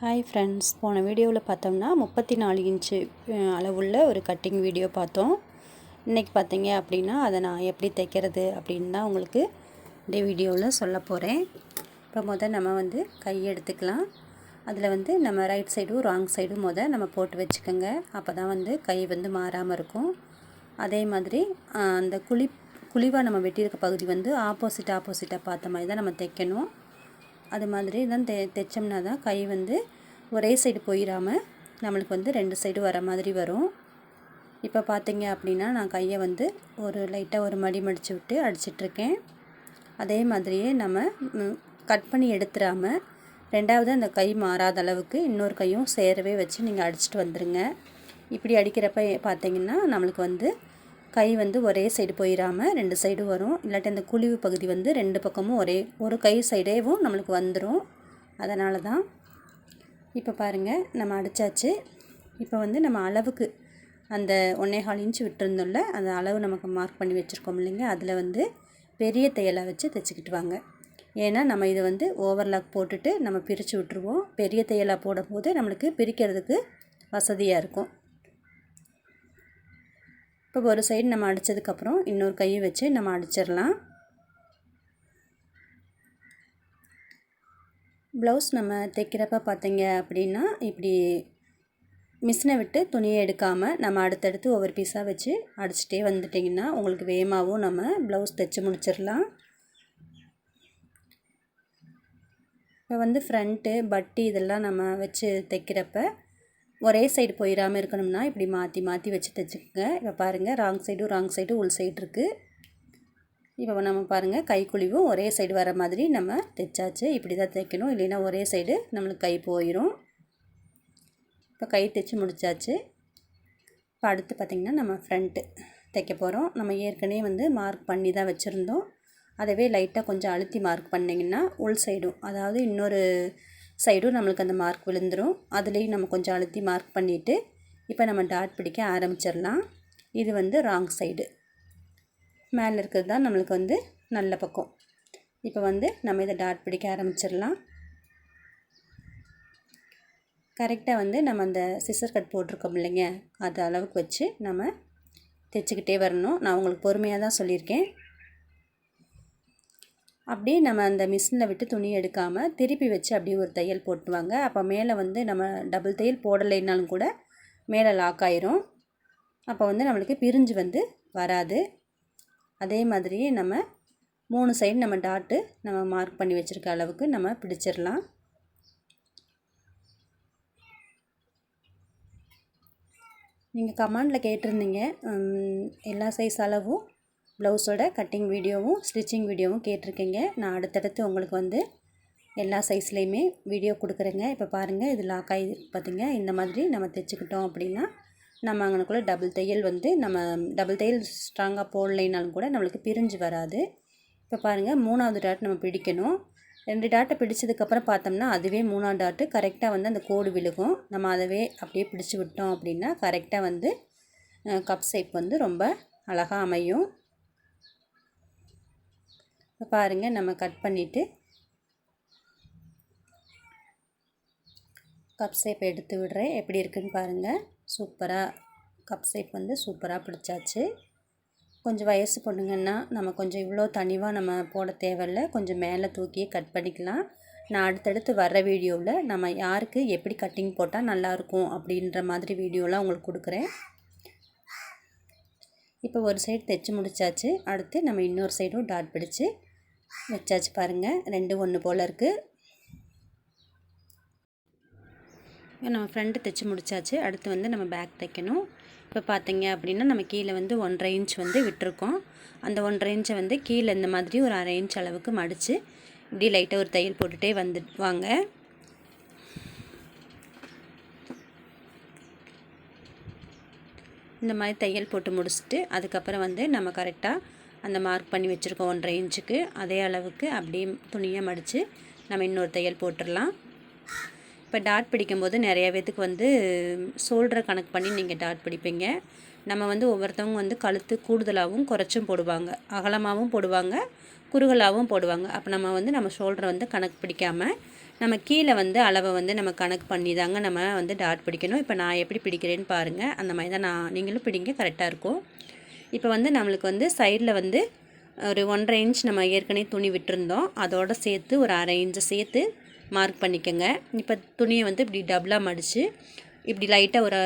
Hi friends போன வீடியோவில் பார்த்தோம்னா முப்பத்தி நாலு இன்ச்சு அளவுள்ள ஒரு கட்டிங் வீடியோ பார்த்தோம். இன்றைக்கி பார்த்தீங்க அப்படின்னா அதை நான் எப்படி தைக்கிறது அப்படின்னு தான் உங்களுக்கு இந்த வீடியோவில் சொல்ல போகிறேன் இப்போ முதல் நம்ம வந்து கை எடுத்துக்கலாம். அதில் வந்து நம்ம ரைட் சைடும் ராங் சைடும் முத நம்ம போட்டு வச்சுக்கோங்க. அப்போ தான் வந்து கை வந்து மாறாமல் இருக்கும். அதே மாதிரி அந்த குழி குழிவாக நம்ம வெட்டியிருக்க பகுதி வந்து ஆப்போசிட் ஆப்போசிட்டாக பார்த்த மாதிரி தான் நம்ம தைக்கணும். அது மாதிரி தான் தெ தைச்சோம்னா தான் கை வந்து ஒரே சைடு போயிடாமல் நம்மளுக்கு வந்து ரெண்டு சைடு வர மாதிரி வரும். இப்போ பார்த்தீங்க அப்படின்னா நான் கையை வந்து ஒரு லைட்டாக ஒரு மடி மடித்து விட்டு அடிச்சிட்ருக்கேன் அதே மாதிரியே நம்ம கட் பண்ணி எடுத்துடாமல் ரெண்டாவது அந்த கை மாறாத அளவுக்கு இன்னொரு கையும் சேரவே வச்சு நீங்கள் அடிச்சிட்டு வந்துடுங்க இப்படி அடிக்கிறப்ப பார்த்தீங்கன்னா நம்மளுக்கு வந்து கை வந்து ஒரே சைடு போயிடாமல் ரெண்டு சைடு வரும். இல்லாட்டி அந்த குழிவு பகுதி வந்து ரெண்டு பக்கமும் ஒரே ஒரு கை சைடேவும் நம்மளுக்கு வந்துடும் அதனால தான் இப்போ பாருங்கள் நம்ம அடித்தாச்சு இப்போ வந்து நம்ம அளவுக்கு அந்த ஒன்னேகால் இன்ச்சு விட்டுருந்தோம்ல அந்த அளவு நமக்கு மார்க் பண்ணி வச்சுருக்கோம் இல்லைங்க. அதில் வந்து பெரிய தையலாக வச்சு தைச்சிக்கிட்டு வாங்க. ஏன்னா நம்ம இதை வந்து ஓவர்லாக் போட்டுட்டு நம்ம பிரித்து விட்டுருவோம். பெரிய தையலாக போடும்போது நம்மளுக்கு பிரிக்கிறதுக்கு வசதியாக இருக்கும். இப்போ ஒரு சைடு நம்ம அடித்ததுக்கப்புறம் இன்னொரு கையை வச்சு நம்ம அடிச்சிடலாம். ப்ளவுஸ் நம்ம தைக்கிறப்ப பார்த்தீங்க அப்படின்னா இப்படி மிஷினை விட்டு துணியை எடுக்காமல் நம்ம அடுத்தடுத்து ஒவ்வொரு பீஸாக வச்சு அடிச்சிட்டே வந்துட்டிங்கன்னா உங்களுக்கு வேகமாகவும் நம்ம ப்ளவுஸ் தைச்சி முடிச்சிடலாம். இப்போ வந்து ஃப்ரண்ட்டு பட்டி இதெல்லாம் நம்ம வச்சு தைக்கிறப்ப ஒரே சைடு போயிடாமல் இருக்கணும்னா இப்படி மாற்றி மாற்றி வச்சு தைச்சிக்கோங்க இப்போ பாருங்கள் ராங் சைடும் ராங் சைடும் உள் சைடு இருக்குது இப்போ நம்ம பாருங்கள் கைக்குழிவும் ஒரே சைடு வர மாதிரி நம்ம தைச்சாச்சு. இப்படி தான் தைக்கணும். இல்லைன்னா ஒரே சைடு நம்மளுக்கு கை போயிடும் இப்போ கை தைச்சி முடிச்சாச்சு. இப்போ அடுத்து பார்த்திங்கன்னா நம்ம ஃப்ரண்ட்டு தைக்க போகிறோம் நம்ம ஏற்கனவே வந்து மார்க் பண்ணி தான் வச்சுருந்தோம். அதவே லைட்டாக கொஞ்சம் அழுத்தி மார்க் பண்ணிங்கன்னா உள் சைடும் அதாவது இன்னொரு சைடும் நம்மளுக்கு அந்த மார்க் விழுந்துடும் அதுலேயும் நம்ம கொஞ்சம் அழுத்தி மார்க் பண்ணிவிட்டு இப்போ நம்ம டாட் பிடிக்க ஆரம்பிச்சிடலாம். இது வந்து ராங் சைடு மேலே இருக்கிறது தான் நம்மளுக்கு வந்து நல்ல பக்கம். இப்போ வந்து நம்ம இதை டாட் பிடிக்க ஆரம்பிச்சிடலாம். கரெக்டாக வந்து நம்ம அந்த சிசர் கட் போட்டிருக்கோம் இல்லைங்க. அது அளவுக்கு வச்சு நம்ம தைச்சிக்கிட்டே வரணும். நான் உங்களுக்கு பொறுமையாக தான் சொல்லியிருக்கேன். அப்படியே நம்ம அந்த மிஷினில் விட்டு துணி எடுக்காமல் திருப்பி வச்சு அப்படியே ஒரு தையல் போட்டுவாங்க. அப்போ மேலே வந்து நம்ம டபுள் தையல் போடலைனாலும் கூட மேலே லாக் ஆயிரும். அப்போ வந்து நம்மளுக்கு பிரிஞ்சு வந்து வராது. அதே மாதிரியே நம்ம மூணு சைடு நம்ம டாட்டு நம்ம மார்க் பண்ணி வச்சுருக்க அளவுக்கு நம்ம பிடிச்சிடலாம் நீங்கள் கமாண்டில் கேட்டிருந்தீங்க. எல்லா சைஸ் அளவும் ப்ளவுஸோட கட்டிங் வீடியோவும் ஸ்டிச்சிங் வீடியோவும் கேட்டிருக்கீங்க. நான் அடுத்தடுத்து உங்களுக்கு வந்து எல்லா சைஸ்லேயுமே வீடியோ கொடுக்குறேங்க. இப்போ பாருங்கள் இது லாக் ஆகி பார்த்திங்க இந்த மாதிரி நம்ம தைச்சிக்கிட்டோம் அப்படின்னா நம்ம அங்கனக்குள்ளே டபுள் தையல் வந்து நம்ம டபுள் தையல் ஸ்ட்ராங்காக போடலைனாலும் கூட நம்மளுக்கு பிரிஞ்சு வராது. இப்போ பாருங்கள் மூணாவது டாட் நம்ம பிடிக்கணும். ரெண்டு டாட்டை பிடிச்சதுக்கப்புறம் பார்த்தோம்னா அதுவே மூணாவது டாட்டு கரெக்டாக வந்து அந்த கோடு விழுகும். நம்ம அதவே அப்படியே பிடிச்சி விட்டோம் அப்படின்னா கரெக்டாக வந்து கப் ஷேப் வந்து ரொம்ப அழகாக அமையும். பாருங்கள் நம்ம கட் பண்ணிவிட்டு கப் ஷேப் எடுத்து விடுறேன். எப்படி இருக்குன்னு பாருங்கள் சூப்பராக கப் ஷேப் வந்து சூப்பராக பிடிச்சாச்சு. கொஞ்சம் வயசு பொண்ணுங்கன்னா நம்ம கொஞ்சம் இவ்வளோ தனிவாக நம்ம போட தேவையில்ல. கொஞ்சம் மேலே தூக்கி கட் பண்ணிக்கலாம். நான் அடுத்தடுத்து வர்ற வீடியோவில் நம்ம யாருக்கு எப்படி கட்டிங் போட்டால் நல்லாயிருக்கும் அப்படின்ற மாதிரி வீடியோலாம் உங்களுக்கு கொடுக்குறேன். இப்போ ஒரு சைடு தைச்சி முடிச்சாச்சு. அடுத்து நம்ம இன்னொரு சைடும் டாட் பிடிச்சு வச்சாச்சு பாருங்கள் ரெண்டு ஒன்று போல் இருக்குது நம்ம ஃப்ரண்ட்டு தைச்சி முடிச்சாச்சு. அடுத்து வந்து நம்ம பேக் தைக்கணும். இப்போ பார்த்தீங்க அப்படின்னா நம்ம கீழே வந்து ஒன்றரை இன்ச் வந்து விட்டுருக்கோம். அந்த ஒன்றரை இன்ச்சை வந்து கீழே இந்த மாதிரி ஒரு அரை இன்ச் அளவுக்கு மடித்து இப்படி லைட்டாக ஒரு தையல் போட்டுகிட்டே வந்து வாங்க. இந்த மாதிரி தையல் போட்டு முடிச்சுட்டு அதுக்கப்புறம் வந்து நம்ம கரெக்டாக அந்த மார்க் பண்ணி வச்சுருக்கோம் ஒன்றரை இன்ச்சுக்கு. அதே அளவுக்கு அப்படியே துணியை மடித்து நம்ம இன்னொரு தையல் போட்டுடலாம். இப்போ டாட் பிடிக்கும்போது நிறைய பேத்துக்கு வந்து ஷோல்டரை கணக்கு பண்ணி நீங்கள் டாட் பிடிப்பீங்க. நம்ம வந்து ஒவ்வொருத்தவங்க வந்து கழுத்து கூடுதலாகவும் குறைச்சும் போடுவாங்க. அகலமாகவும் போடுவாங்க. குறுகலாகவும் போடுவாங்க. அப்போ நம்ம வந்து நம்ம ஷோல்டரை வந்து கணக்கு பிடிக்காமல் நம்ம கீழே வந்து அளவை வந்து நம்ம கணக்கு பண்ணி தாங்க நம்ம வந்து டாட் பிடிக்கணும். இப்போ நான் எப்படி பிடிக்கிறேன்னு பாருங்கள் அந்த மாதிரி தான் நான் நீங்களும் பிடிங்க. கரெக்டாக இருக்கும். இப்போ வந்து நம்மளுக்கு வந்து சைடில் வந்து ஒரு ஒன்றரை இன்ச் நம்ம ஏற்கனவே துணி விட்டுருந்தோம். அதோடு சேர்த்து ஒரு அரை இன்ச்சு சேர்த்து மார்க் பண்ணிக்கோங்க. இப்போ துணியை வந்து இப்படி டபுளாக மடித்து இப்படி லைட்டாக ஒரு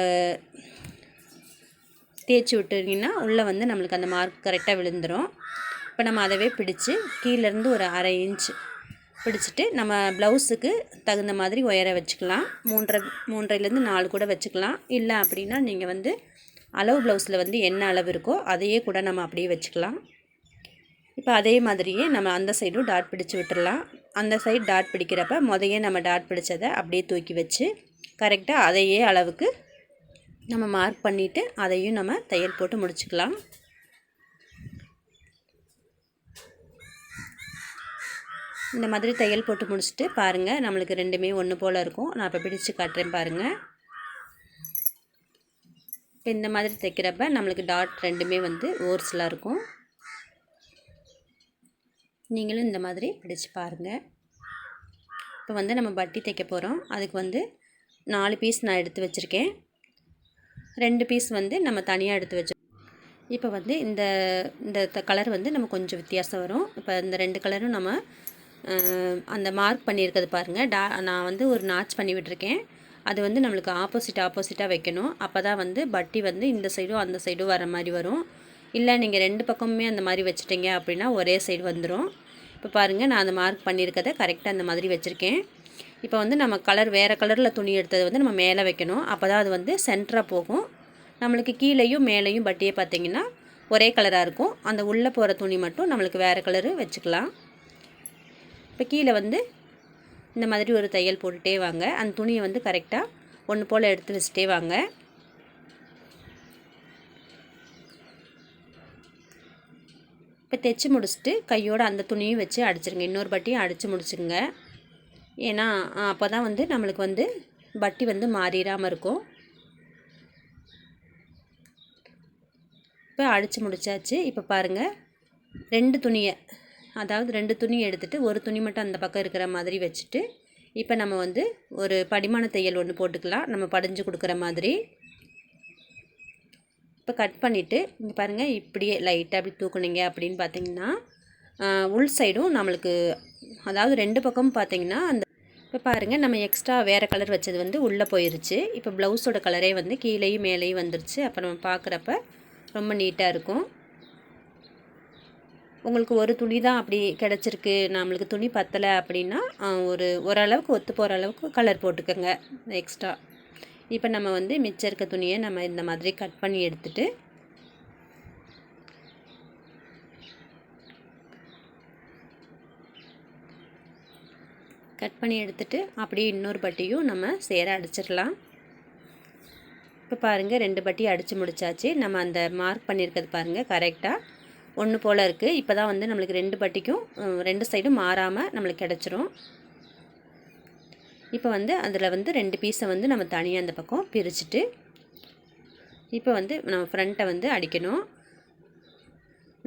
தேய்ச்சி விட்டுருங்கன்னா உள்ளே வந்து நம்மளுக்கு அந்த மார்க் கரெக்டாக விழுந்துடும் இப்போ நம்ம அதவே பிடிச்சி கீழேருந்து ஒரு அரை இன்ச் பிடிச்சிட்டு நம்ம ப்ளவுஸுக்கு தகுந்த மாதிரி உயர வச்சுக்கலாம். மூன்றரை மூன்றரைலேருந்து நாலு கூட வச்சுக்கலாம். இல்லை அப்படின்னா நீங்கள் வந்து அளவு ப்ளவுஸில் வந்து என்ன அளவு இருக்கோ அதையே கூட நம்ம அப்படியே வச்சுக்கலாம். இப்போ அதே மாதிரியே நம்ம அந்த சைடும் டாட் பிடிச்சி விட்டுடலாம் அந்த சைடு டாட் பிடிக்கிறப்ப முதையே நம்ம டாட் பிடிச்சதை அப்படியே தூக்கி வச்சு கரெக்டாக அதையே அளவுக்கு நம்ம மார்க் பண்ணிவிட்டு அதையும் நம்ம தையல் போட்டு முடிச்சுக்கலாம். இந்த மாதிரி தையல் போட்டு முடிச்சுட்டு பாருங்கள் நம்மளுக்கு ரெண்டுமே ஒன்று போல் இருக்கும். நான் இப்போ பிடிச்சு காட்டுறேன் பாருங்கள் இப்போ இந்த மாதிரி தைக்கிறப்ப நம்மளுக்கு டாட் ரெண்டுமே வந்து ஓர்ஸ்லாம் இருக்கும். நீங்களும் இந்த மாதிரி பிடிச்சி பாருங்கள் இப்போ வந்து நம்ம பட்டி தைக்க போகிறோம் அதுக்கு வந்து நாலு பீஸ் நான் எடுத்து வச்சுருக்கேன். ரெண்டு பீஸ் வந்து நம்ம தனியாக எடுத்து வச்சு இப்போ வந்து இந்த இந்த கலர் வந்து நம்ம கொஞ்சம் வித்தியாசம் வரும். இப்போ இந்த ரெண்டு கலரும் நம்ம அந்த மார்க் பண்ணியிருக்கிறது பாருங்கள் டா நான் வந்து ஒரு நாச் பண்ணி விட்டுருக்கேன். அது வந்து நம்மளுக்கு ஆப்போசிட் ஆப்போசிட்டாக வைக்கணும். அப்போ தான் வந்து பட்டி வந்து இந்த சைடும் அந்த சைடும் வர மாதிரி வரும். இல்லை நீங்கள் ரெண்டு பக்கமுமே அந்த மாதிரி வச்சுட்டீங்க அப்படின்னா ஒரே சைடு வந்துடும் இப்போ பாருங்கள் நான் அந்த மார்க் பண்ணியிருக்கதை கரெக்டாக அந்த மாதிரி வச்சுருக்கேன். இப்போ வந்து நம்ம கலர் வேறு கலரில் துணி எடுத்தது வந்து நம்ம மேலே வைக்கணும். அப்போ தான் அது வந்து சென்டராக போகும். நம்மளுக்கு கீழேயும் மேலேயும் பட்டியை பார்த்திங்கன்னா ஒரே கலராக இருக்கும். அந்த உள்ளே போகிற துணி மட்டும் நம்மளுக்கு வேறு கலரு வச்சுக்கலாம். இப்போ கீழே வந்து இந்த மாதிரி ஒரு தையல் போட்டுகிட்டே வாங்க. அந்த துணியை வந்து கரெக்டாக ஒன்று போல் எடுத்து வச்சுட்டே வாங்க. இப்போ தைச்சி முடிச்சுட்டு கையோட அந்த துணியும் வச்சு அடிச்சிருங்க. இன்னொரு பட்டியும் அடித்து முடிச்சுங்க ஏன்னா அப்போ தான் வந்து நம்மளுக்கு வந்து பட்டி வந்து மாறிடாமல் இருக்கும். இப்போ அடித்து முடித்தாச்சு இப்போ பாருங்கள் ரெண்டு துணியை அதாவது ரெண்டு துணி எடுத்துகிட்டு ஒரு துணி மட்டும் அந்த பக்கம் இருக்கிற மாதிரி வச்சுட்டு இப்போ நம்ம வந்து ஒரு படிமான தையல் ஒன்று போட்டுக்கலாம். நம்ம படிஞ்சு கொடுக்குற மாதிரி. இப்போ கட் பண்ணிவிட்டு இங்கே பாருங்கள் இப்படியே லைட்டாக அப்படி தூக்குனீங்க அப்படின்னு பார்த்தீங்கன்னா உள் சைடும் நம்மளுக்கு அதாவது ரெண்டு பக்கமும் பார்த்தீங்கன்னா அந்த இப்போ பாருங்கள் நம்ம எக்ஸ்ட்ரா வேறு கலர் வச்சது வந்து உள்ளே போயிருச்சு. இப்போ ப்ளவுஸோட கலரே வந்து கீழேயும் மேலேயும் வந்துருச்சு. அப்போ நம்ம பார்க்குறப்ப ரொம்ப நீட்டாக இருக்கும். உங்களுக்கு ஒரு துணி தான் அப்படி கிடச்சிருக்கு நம்மளுக்கு துணி பத்தலை அப்படின்னா ஒரு ஓரளவுக்கு ஒத்து போகிற அளவுக்கு கலர் போட்டுக்கோங்க எக்ஸ்ட்ரா இப்போ நம்ம வந்து மிச்சம் இருக்க துணியை நம்ம இந்த மாதிரி கட் பண்ணி எடுத்துட்டு கட் பண்ணி எடுத்துட்டு அப்படியே இன்னொரு பட்டியும் நம்ம சேர அடிச்சிடலாம். இப்போ பாருங்கள் ரெண்டு பட்டி அடித்து முடிச்சாச்சு. நம்ம அந்த மார்க் பண்ணியிருக்கிறது பாருங்கள் கரெக்டாக ஒன்று போல் இருக்குது இப்போ தான் வந்து நம்மளுக்கு ரெண்டு பட்டிக்கும் ரெண்டு சைடும் மாறாமல் நம்மளுக்கு கிடச்சிரும். இப்போ வந்து அதில் வந்து ரெண்டு பீஸை வந்து நம்ம தனியாக அந்த பக்கம் பிரிச்சுட்டு இப்போ வந்து நம்ம ஃப்ரண்ட்டை வந்து அடிக்கணும்.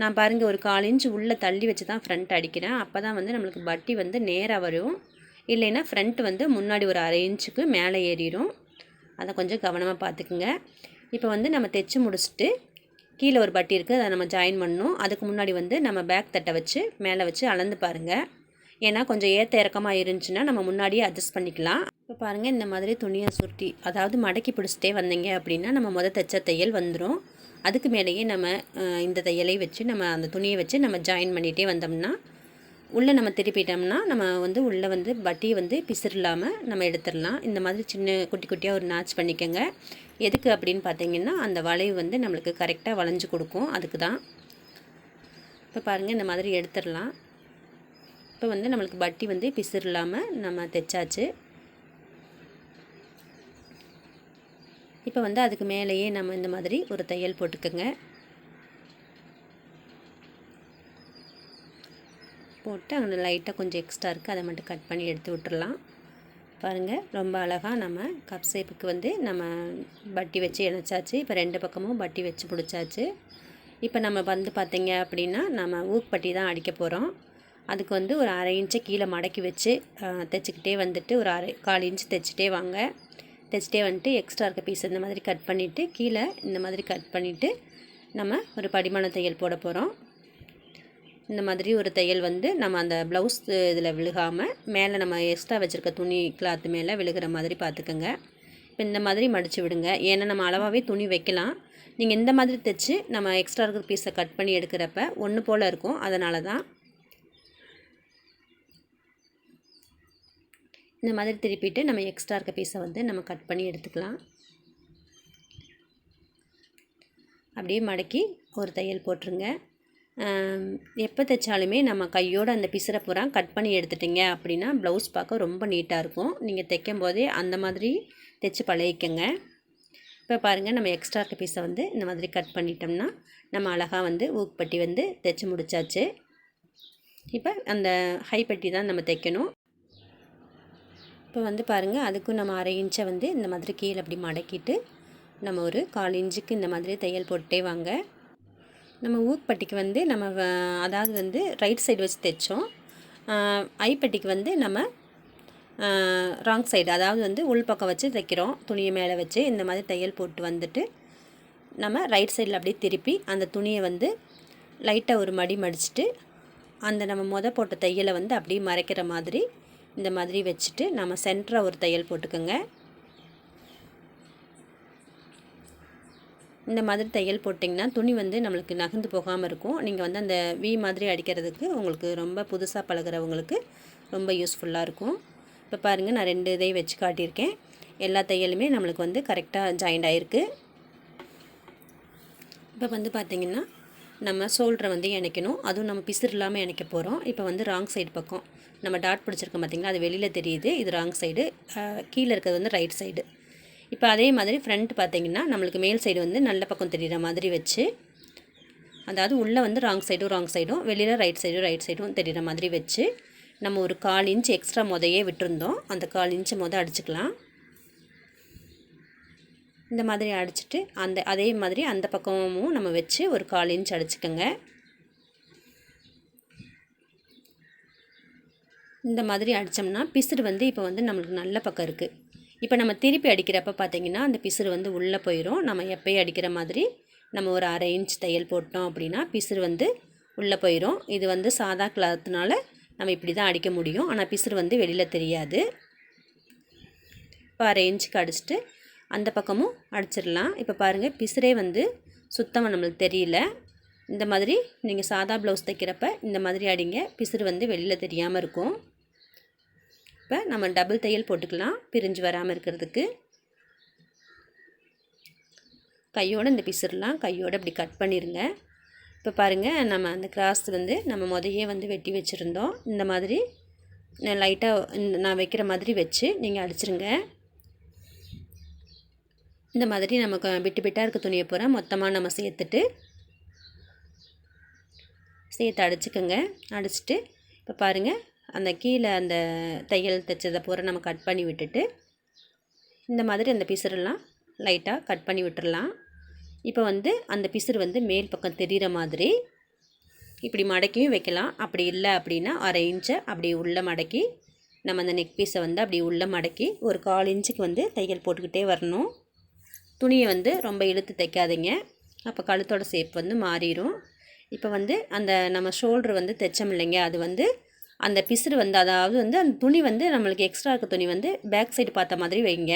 நான் பாருங்கள் ஒரு கால் இன்ச்சு உள்ளே தள்ளி வச்சு தான் ஃப்ரண்ட் அடிக்கிறேன். அப்போ தான் வந்து நம்மளுக்கு பட்டி வந்து நேராக வரும். இல்லைன்னா ஃப்ரண்ட் வந்து முன்னாடி ஒரு அரை இன்ச்சுக்கு மேலே ஏறிடும் அதை கொஞ்சம் கவனமாக பார்த்துக்குங்க. இப்போ வந்து நம்ம தைச்சி முடிச்சுட்டு கீழே ஒரு பட்டி இருக்குது அதை நம்ம ஜாயின் பண்ணணும். அதுக்கு முன்னாடி வந்து நம்ம பேக் தட்டை வச்சு மேலே வச்சு அளந்து பாருங்கள் ஏன்னா கொஞ்சம் ஏற்ற இறக்கமாக இருந்துச்சுன்னா நம்ம முன்னாடியே அட்ஜஸ்ட் பண்ணிக்கலாம். இப்போ பாருங்கள் இந்த மாதிரி துணியை சுருட்டி அதாவது மடக்கி பிடிச்சிட்டே வந்தீங்க அப்படின்னா நம்ம முத தைச்ச தையல் வந்துடும் அதுக்கு மேலேயே நம்ம இந்த தையலை வச்சு நம்ம அந்த துணியை வச்சு நம்ம ஜாயின் பண்ணிகிட்டே வந்தோம்னா உள்ளே நம்ம திருப்பிட்டோம்னா நம்ம வந்து உள்ளே வந்து பட்டியை வந்து பிசிறில்லாமல் நம்ம எடுத்துடலாம். இந்த மாதிரி சின்ன குட்டி குட்டியாக ஒரு நாச் பண்ணிக்கோங்க. எதுக்கு அப்படின்னு பார்த்தீங்கன்னா அந்த வளைவு வந்து நம்மளுக்கு கரெக்டாக வளைஞ்சு கொடுக்கும். அதுக்கு தான். இப்போ பாருங்கள் இந்த மாதிரி எடுத்துடலாம். இப்போ வந்து நம்மளுக்கு பட்டி வந்து பிசுறு நம்ம தைச்சாச்சு. இப்போ வந்து அதுக்கு மேலேயே நம்ம இந்த மாதிரி ஒரு தையல் போட்டுக்கோங்க. போட்டு அங்கே லைட்டாக கொஞ்சம் எக்ஸ்ட்ரா இருக்குது அதை மட்டும் கட் பண்ணி எடுத்து விட்டுடலாம் பாருங்கள் ரொம்ப அழகாக நம்ம கப் ஷேப்புக்கு வந்து நம்ம பட்டி வச்சு இணைச்சாச்சு. இப்போ ரெண்டு பக்கமும் பட்டி வச்சு பிடிச்சாச்சு. இப்போ நம்ம வந்து பார்த்திங்க அப்படின்னா நம்ம ஊக்பட்டி தான் அடிக்க போகிறோம் அதுக்கு வந்து ஒரு அரை இன்ச்சை கீழே மடக்கி வச்சு தைச்சிக்கிட்டே வந்துட்டு ஒரு அரை கால் இன்ச் தைச்சிட்டே வாங்க. தைச்சிட்டே வந்துட்டு எக்ஸ்ட்ரா இருக்க பீஸ் இந்த மாதிரி கட் பண்ணிவிட்டு கீழே இந்த மாதிரி கட் பண்ணிவிட்டு நம்ம ஒரு படிமான தையல் போட போகிறோம் இந்த மாதிரி ஒரு தையல் வந்து நம்ம அந்த ப்ளவுஸ் இதில் விழுகாமல் மேலே நம்ம எக்ஸ்ட்ரா வச்சுருக்க துணி கிளாத்து மேலே விழுகிற மாதிரி பார்த்துக்கோங்க இப்போ இந்த மாதிரி மடித்து விடுங்க. ஏன்னா நம்ம அளவாகவே துணி வைக்கலாம். நீங்கள் இந்த மாதிரி தைச்சி நம்ம எக்ஸ்ட்ரா இருக்கிற பீஸை கட் பண்ணி எடுக்கிறப்ப ஒன்று போல் இருக்கும். அதனால தான் இந்த மாதிரி திருப்பிட்டு நம்ம எக்ஸ்ட்ரா இருக்க பீஸை வந்து நம்ம கட் பண்ணி எடுத்துக்கலாம். அப்படியே மடக்கி ஒரு தையல் போட்டுருங்க. எப்போ தைச்சாலுமே நம்ம கையோடு அந்த பிசுரை பூரா கட் பண்ணி எடுத்துட்டிங்க அப்படின்னா ப்ளவுஸ் பார்க்க ரொம்ப நீட்டாக இருக்கும். நீங்கள் தைக்கும் போதே அந்த மாதிரி தைச்சி பழகிக்கங்க. இப்போ பாருங்கள் நம்ம எக்ஸ்ட்ரா இருக்க பீஸை வந்து இந்த மாதிரி கட் பண்ணிட்டோம்னா நம்ம அழகாக வந்து ஊக்குப்பட்டி வந்து தைச்சி முடிச்சாச்சு. இப்போ அந்த ஹை பட்டி தான் நம்ம தைக்கணும். இப்போ வந்து பாருங்கள் அதுக்கும் நம்ம அரை இன்ச்சை வந்து இந்த மாதிரி கீழே அப்படி மடக்கிட்டு நம்ம ஒரு கால் இன்ச்சுக்கு இந்த மாதிரி தையல் போட்டே வாங்க. நம்ம ஊக்பட்டிக்கு வந்து நம்ம அதாவது வந்து ரைட் சைடு வச்சு தைச்சோம். ஐப்பட்டிக்கு வந்து நம்ம ராங் சைடு அதாவது வந்து உள் பக்கம் வச்சு தைக்கிறோம். துணியை மேலே வச்சு இந்த மாதிரி தையல் போட்டு வந்துட்டு நம்ம ரைட் சைடில் அப்படியே திருப்பி அந்த துணியை வந்து லைட்டாக ஒரு மடி மடிச்சுட்டு அந்த நம்ம மொத போட்ட தையலை வந்து அப்படியே மறைக்கிற மாதிரி இந்த மாதிரி வச்சுட்டு நம்ம சென்டராக ஒரு தையல் போட்டுக்கோங்க. இந்த மாதிரி தையல் போட்டிங்கன்னா துணி வந்து நம்மளுக்கு நகர்ந்து போகாமல் இருக்கும். நீங்கள் வந்து அந்த வி மாதிரி அடிக்கிறதுக்கு உங்களுக்கு ரொம்ப புதுசாக பழகிறவங்களுக்கு ரொம்ப யூஸ்ஃபுல்லாக இருக்கும். இப்போ பாருங்கள் நான் ரெண்டு இதை வச்சு காட்டியிருக்கேன். எல்லா தையலுமே நம்மளுக்கு வந்து கரெக்டாக ஜாயிண்ட் ஆகிருக்கு இப்போ வந்து பார்த்திங்கன்னா நம்ம ஷோல்டரை வந்து இணைக்கணும். அதுவும் நம்ம பிசுறு இல்லாமல் இணைக்க போகிறோம் இப்போ வந்து ராங் சைடு பக்கம். நம்ம டாட் பிடிச்சிருக்கோம் பார்த்திங்களா அது வெளியில் தெரியுது. இது ராங் சைடு கீழே இருக்கிறது வந்து ரைட் சைடு இப்போ அதே மாதிரி ஃப்ரண்ட் பார்த்திங்கன்னா நம்மளுக்கு மேல் சைடு வந்து நல்ல பக்கம் தெரிகிற மாதிரி வச்சு அதாவது உள்ளே வந்து ராங் சைடும் ராங் சைடும் வெளியில் ரைட் சைடும் ரைட் சைடும் தெரிகிற மாதிரி வச்சு நம்ம ஒரு கால் இன்ச் எக்ஸ்ட்ரா முதையே விட்டுருந்தோம். அந்த கால் இன்ச்சு மொதல் அடிச்சுக்கலாம். இந்த மாதிரி அடிச்சுட்டு அந்த அதே மாதிரி அந்த பக்கமும் நம்ம வச்சு ஒரு கால் இன்ச் அடிச்சுக்கோங்க. இந்த மாதிரி அடித்தோம்னா பிசுறு வந்து இப்போ வந்து நம்மளுக்கு நல்ல பக்கம் இருக்குது இப்போ நம்ம திருப்பி அடிக்கிறப்ப பார்த்திங்கன்னா அந்த பிசுறு வந்து உள்ளே போயிடும் நம்ம எப்போயும் அடிக்கிற மாதிரி நம்ம ஒரு அரை இன்ச் தையல் போட்டோம் அப்படின்னா பிசுறு வந்து உள்ளே போயிடும் இது வந்து சாதா கிளாத்துனால நம்ம இப்படி தான் அடிக்க முடியும். ஆனால் பிசுறு வந்து வெளியில் தெரியாது. இப்போ அரை இன்ச்சுக்கு அடிச்சுட்டு அந்த பக்கமும் அடிச்சிடலாம். இப்போ பாருங்கள் பிசுரே வந்து சுத்தமாக நம்மளுக்கு தெரியல. இந்த மாதிரி நீங்கள் சாதா ப்ளவுஸ் தைக்கிறப்ப இந்த மாதிரி அடிங்க. பிசுறு வந்து வெளியில் தெரியாமல் இருக்கும். இப்போ நம்ம டபுள் தையல் போட்டுக்கலாம் பிரிஞ்சு வராமல் இருக்கிறதுக்கு. கையோடு இந்த பிசுறலாம் கையோடு அப்படி கட் பண்ணிடுங்க இப்போ பாருங்கள் நம்ம அந்த கிராஸ் வந்து நம்ம முதையே வந்து வெட்டி வச்சுருந்தோம். இந்த மாதிரி லைட்டாக நான் வைக்கிற மாதிரி வச்சு நீங்கள் அடிச்சிருங்க. இந்த மாதிரி நமக்கு விட்டு விட்டாக இருக்க துணியை பூரா மொத்தமாக நம்ம சேர்த்துட்டு சேர்த்து அடிச்சுக்கோங்க. அடிச்சுட்டு இப்போ பாருங்கள் அந்த கீழே அந்த தையல் தைச்சதை பூரா நம்ம கட் பண்ணி விட்டுட்டு இந்த மாதிரி அந்த பிசுறெல்லாம் லைட்டாக கட் பண்ணி விட்டுடலாம் இப்போ வந்து அந்த பிசுறு வந்து மேல் பக்கம் தெரிகிற மாதிரி இப்படி மடக்கியும் வைக்கலாம். அப்படி இல்லை அப்படின்னா அரை இன்ச்சை அப்படி உள்ளே மடக்கி நம்ம அந்த நெக் பீஸை வந்து அப்படி உள்ளே மடக்கி ஒரு கால் இன்ச்சுக்கு வந்து தையல் போட்டுக்கிட்டே வரணும். துணியை வந்து ரொம்ப இழுத்து தைக்காதீங்க. அப்போ கழுத்தோட ஷேப் வந்து மாறிடும் இப்போ வந்து அந்த நம்ம ஷோல்ட்ரு வந்து தைச்சோம் இல்லைங்க அது வந்து அந்த பிசுறு வந்து அதாவது வந்து அந்த துணி வந்து நம்மளுக்கு எக்ஸ்ட்ரா இருக்க துணி வந்து பேக் சைடு பார்த்த மாதிரி வைங்க.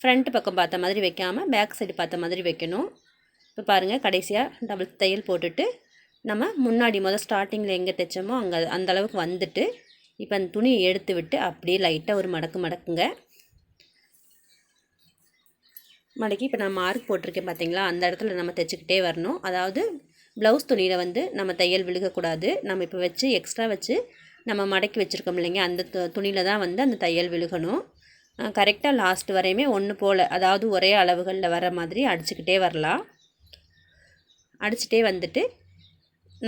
ஃப்ரண்ட் பக்கம் பார்த்த மாதிரி வைக்காமல் பேக் சைடு பார்த்த மாதிரி வைக்கணும். இப்போ பாருங்கள் கடைசியாக டபுள் தையல் போட்டுட்டு நம்ம முன்னாடி முதல் ஸ்டார்டிங்கில் எங்கே தைச்சோமோ அங்கே அந்த அளவுக்கு வந்துட்டு இப்போ அந்த துணியை எடுத்து விட்டு அப்படியே லைட்டாக ஒரு மடக்கு மடக்குங்க. மடக்கி இப்போ நான் மார்க் போட்டிருக்கேன் பார்த்தீங்களா அந்த இடத்துல நம்ம தைச்சிக்கிட்டே வரணும். அதாவது ப்ளவுஸ் துணியில் வந்து நம்ம தையல் விழுகக்கூடாது. நம்ம இப்போ வச்சு எக்ஸ்ட்ரா வச்சு நம்ம மடக்கி வச்சுருக்கோம் இல்லைங்க. அந்த துணியில் தான் வந்து அந்த தையல் விழுகணும். கரெக்டாக லாஸ்ட் வரையுமே ஒன்று போல் அதாவது ஒரே அளவுகளில் வர மாதிரி அடிச்சுக்கிட்டே வரலாம். அடிச்சுட்டே வந்துட்டு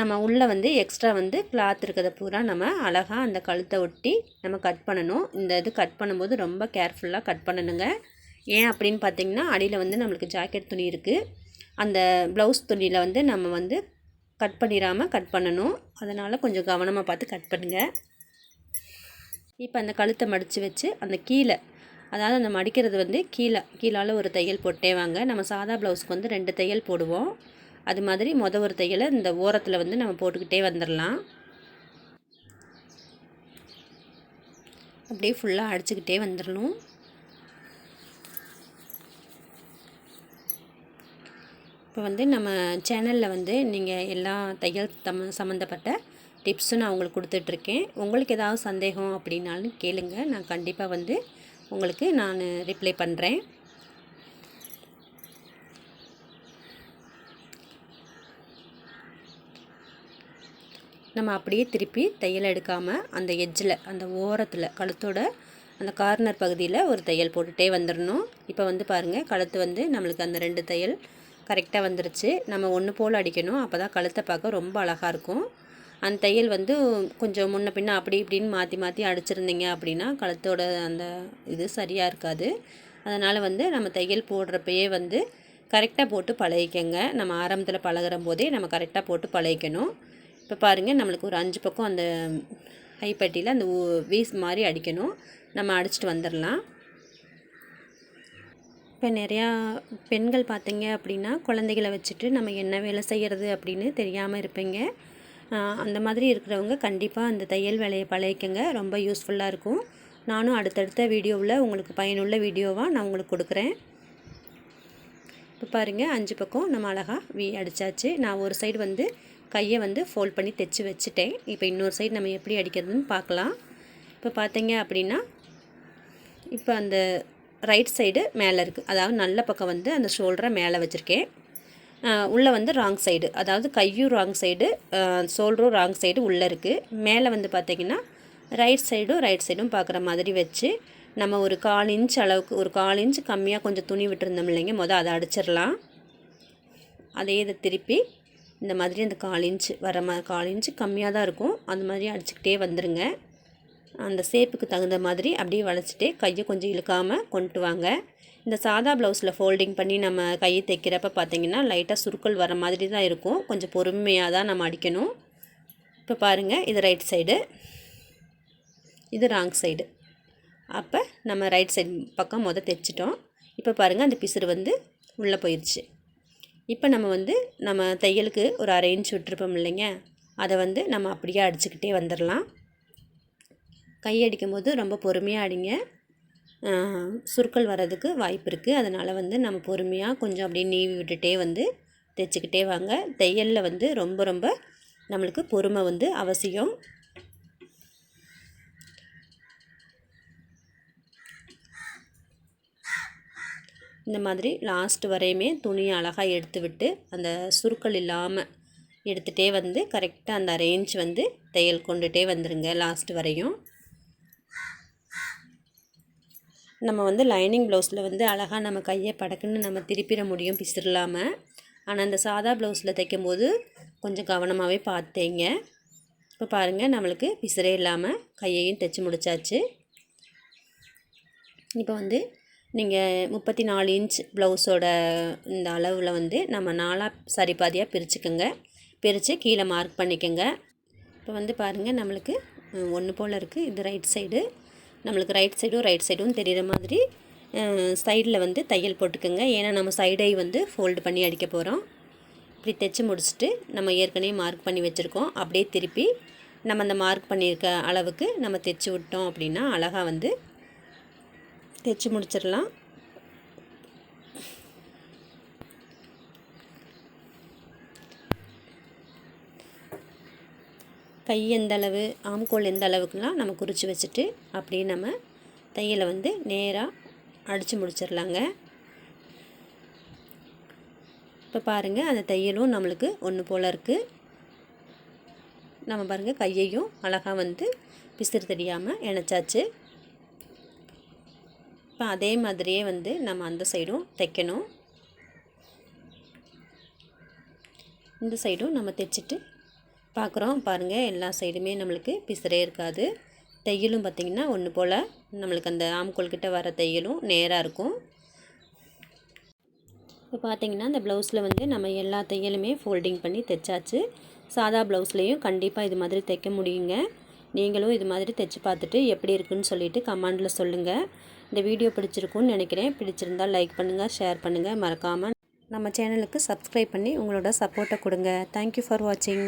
நம்ம உள்ளே வந்து எக்ஸ்ட்ரா வந்து கிளாத் இருக்கிறத பூரா நம்ம அழகாக அந்த கழுத்தை ஒட்டி நம்ம கட் பண்ணணும். இந்த இது கட் பண்ணும்போது ரொம்ப கேர்ஃபுல்லாக கட் பண்ணணுங்க. ஏன் அப்படின்னு பார்த்தீங்கன்னா அடியில் வந்து நம்மளுக்கு ஜாக்கெட் துணி இருக்குது அந்த ப்ளவுஸ் துணியில் வந்து நம்ம வந்து கட் பண்ணிடாமல் கட் பண்ணணும். அதனால் கொஞ்சம் கவனமாக பார்த்து கட் பண்ணுங்கள் இப்போ அந்த கழுத்தை மடித்து வச்சு அந்த கீழே அதாவது அந்த மடிக்கிறது வந்து கீழே கீழால் ஒரு தையல் போட்டே வாங்க. நம்ம சாதா ப்ளவுஸ்க்கு வந்து ரெண்டு தையல் போடுவோம். அது மாதிரி மொதல் ஒரு தையலை இந்த ஓரத்தில் வந்து நம்ம போட்டுக்கிட்டே வந்துடலாம். அப்படியே ஃபுல்லாக அடிச்சுக்கிட்டே வந்துடணும். இப்போ வந்து நம்ம சேனலில் வந்து நீங்கள் எல்லா தையல் தம் சம்மந்தப்பட்ட டிப்ஸும் நான் உங்களுக்கு கொடுத்துட்ருக்கேன். உங்களுக்கு ஏதாவது சந்தேகம் அப்படின்னாலும் கேளுங்க. நான் கண்டிப்பாக வந்து உங்களுக்கு நான் ரிப்ளை பண்ணுறேன் நம்ம அப்படியே திருப்பி தையல் எடுக்காமல் அந்த எஜ்ஜில் அந்த ஓரத்தில் கழுத்தோட அந்த கார்னர் பகுதியில் ஒரு தையல் போட்டுகிட்டே வந்துடணும் இப்போ வந்து பாருங்கள் கழுத்து வந்து நம்மளுக்கு அந்த ரெண்டு தையல் கரெக்டாக வந்துருச்சு. நம்ம ஒன்று போல் அடிக்கணும். அப்போ தான் கழுத்தை பார்க்க ரொம்ப அழகாக இருக்கும். அந்த தையல் வந்து கொஞ்சம் முன்ன பின்ன அப்படி இப்படின்னு மாற்றி மாற்றி அடிச்சிருந்தீங்க அப்படின்னா கழுத்தோட அந்த இது சரியாக இருக்காது. அதனால் வந்து நம்ம தையல் போடுறப்பயே வந்து கரெக்டாக போட்டு பழகிக்கங்க. நம்ம ஆரம்பத்தில் பழகிற போதே நம்ம கரெக்டாக போட்டு பழகிக்கணும். இப்போ பாருங்கள் நம்மளுக்கு ஒரு அஞ்சு பக்கம் அந்த கைப்பட்டியில் அந்த வீஸ் மாதிரி அடிக்கணும். நம்ம அடிச்சுட்டு வந்துடலாம் இப்போ நிறையா பெண்கள் பார்த்தீங்க அப்படின்னா குழந்தைகளை வச்சுட்டு நம்ம என்ன வேலை செய்கிறது அப்படின்னு தெரியாமல் இருப்பீங்க. அந்த மாதிரி இருக்கிறவங்க கண்டிப்பாக அந்த தையல் வேலையை பழகிக்கங்க. ரொம்ப யூஸ்ஃபுல்லாக இருக்கும். நானும் அடுத்தடுத்த வீடியோவில் உங்களுக்கு பயனுள்ள வீடியோவாக நான் உங்களுக்கு கொடுக்குறேன். இப்போ பாருங்கள் அஞ்சு பக்கம் நம்ம அழகாக வி அடித்தாச்சு நான் ஒரு சைடு வந்து கையை வந்து ஃபோல்ட் பண்ணி தைச்சி வச்சுட்டேன். இப்போ இன்னொரு சைடு நம்ம எப்படி அடிக்கிறதுன்னு பார்க்கலாம். இப்போ பார்த்தீங்க அப்படின்னா இப்போ அந்த ரைட் சைடு மேலே இருக்குது அதாவது நல்ல பக்கம் வந்து அந்த ஷோல்டரை மேலே வச்சுருக்கேன். உள்ளே வந்து ராங் சைடு அதாவது கையும் ராங் சைடு ஷோல்டரும் ராங் சைடு உள்ளே இருக்குது மேலே வந்து பார்த்திங்கன்னா ரைட் சைடும் ரைட் சைடும் பார்க்குற மாதிரி வச்சு நம்ம ஒரு கால் இன்ச் அளவுக்கு ஒரு கால் இன்ச் கம்மியாக கொஞ்சம் துணி விட்டுருந்தோம் இல்லைங்க. மொதல் அதை அடிச்சிடலாம். அதே இதை திருப்பி இந்த மாதிரி அந்த கால் இன்ச் வர மாதிரி கால் இன்ச்சு கம்மியாக தான் இருக்கும். அந்த மாதிரி அடிச்சுக்கிட்டே வந்துடுங்க அந்த சேப்புக்கு தகுந்த மாதிரி அப்படியே வளைச்சிட்டு கையை கொஞ்சம் இழுக்காமல் கொண்டு வாங்க. இந்த சாதா ப்ளவுஸில் ஃபோல்டிங் பண்ணி நம்ம கையை தைக்கிறப்ப பார்த்திங்கன்னா லைட்டாக சுருக்கள் வர மாதிரி தான் இருக்கும். கொஞ்சம் பொறுமையாக தான் நம்ம அடிக்கணும். இப்போ பாருங்கள் இது ரைட் சைடு இது ராங் சைடு அப்போ நம்ம ரைட் சைடு பக்கம் மொதல் தைச்சிட்டோம். இப்போ பாருங்கள் அந்த பிசுறு வந்து உள்ளே போயிடுச்சு இப்போ நம்ம வந்து நம்ம தையலுக்கு ஒரு அரை இன்ச் விட்டுருப்போம் இல்லைங்க. அதை வந்து நம்ம அப்படியே அடிச்சுக்கிட்டே வந்துடலாம். கையடிக்கும் போது ரொம்ப பொறுமையாக அடிங்க. சுருக்கள் வர்றதுக்கு வாய்ப்பு இருக்குது அதனால் வந்து நம்ம பொறுமையாக கொஞ்சம் அப்படியே நீவி விட்டுட்டே வந்து தைச்சிக்கிட்டே வாங்க. தையலில் வந்து ரொம்ப ரொம்ப நம்மளுக்கு பொறுமை வந்து அவசியம். இந்த மாதிரி லாஸ்ட் வரையுமே துணியை அழகாக எடுத்து விட்டு அந்த சுருக்கள் இல்லாமல் எடுத்துகிட்டே வந்து கரெக்டாக அந்த ரேஞ்ச் வந்து தையல் கொண்டுகிட்டே வந்துடுங்க லாஸ்ட் வரையும். நம்ம வந்து லைனிங் ப்ளவுஸில் வந்து அழகாக நம்ம கையை படக்குன்னு நம்ம திருப்பிட முடியும் பிசிறலாமல் ஆனால் இந்த சாதா ப்ளவுஸில் தைக்கும்போது கொஞ்சம் கவனமாகவே பார்த்தேங்க. இப்போ பாருங்கள் நம்மளுக்கு பிசிறே இல்லாமல் கையையும் தைச்சி முடித்தாச்சு இப்போ வந்து நீங்கள் முப்பத்தி நாலு இன்ச் ப்ளவுஸோட இந்த அளவில் வந்து நம்ம நாலாக சரி பாதியாக பிரிச்சுக்கோங்க. பிரித்து கீழே மார்க் பண்ணிக்கோங்க. இப்போ வந்து பாருங்கள் நம்மளுக்கு ஒன்று போல் இருக்குது இது ரைட் சைடு நம்மளுக்கு ரைட் சைடும் ரைட் சைடும் தெரிகிற மாதிரி சைடில் வந்து தையல் போட்டுக்கோங்க. ஏன்னா நம்ம சைடை வந்து ஃபோல்டு பண்ணி அடிக்க போகிறோம் இப்படி தைச்சி முடிச்சுட்டு நம்ம ஏற்கனவே மார்க் பண்ணி வச்சுருக்கோம். அப்படியே திருப்பி நம்ம அந்த மார்க் பண்ணியிருக்க அளவுக்கு நம்ம தைச்சி விட்டோம் அப்படின்னா அழகாக வந்து தைச்சி முடிச்சிடலாம். கை எந்த அளவு ஆம்கோல் எந்த அளவுக்குலாம் நம்ம குறித்து வச்சுட்டு அப்படியே நம்ம தையலை வந்து நேராக அடித்து முடிச்சிடலாங்க இப்போ பாருங்கள் அந்த தையலும் நம்மளுக்கு ஒன்று போல் இருக்குது நம்ம பாருங்கள் கையையும் அழகாக வந்து பிசிறு தெரியாமல் இணைச்சாச்சு. இப்போ அதே மாதிரியே வந்து நம்ம அந்த சைடும் தைக்கணும். இந்த சைடும் நம்ம தைச்சிட்டு பார்க்குறோம். பாருங்கள் எல்லா சைடுமே நம்மளுக்கு பிசரே இருக்காது. தையலும் பார்த்திங்கன்னா ஒன்று போல் நம்மளுக்கு அந்த ஆம்கோல் கிட்ட வர தையலும் நேராக இருக்கும். இப்போ பார்த்தீங்கன்னா அந்த ப்ளவுஸில் வந்து நம்ம எல்லா தையலுமே ஃபோல்டிங் பண்ணி தைச்சாச்சு. சாதா ப்ளவுஸ்லேயும் கண்டிப்பாக இது மாதிரி தைக்க முடியுங்க. நீங்களும் இது மாதிரி தைச்சி பார்த்துட்டு எப்படி இருக்குன்னு சொல்லிவிட்டு கமெண்டில் சொல்லுங்கள் இந்த வீடியோ பிடிச்சிருக்குன்னு நினைக்கிறேன். பிடிச்சிருந்தால் லைக் பண்ணுங்கள் ஷேர் பண்ணுங்கள் மறக்காமல் நம்ம சேனலுக்கு சப்ஸ்கிரைப் பண்ணி உங்களோட சப்போர்ட்டை கொடுங்க. தேங்க்யூ ஃபார் வாட்சிங்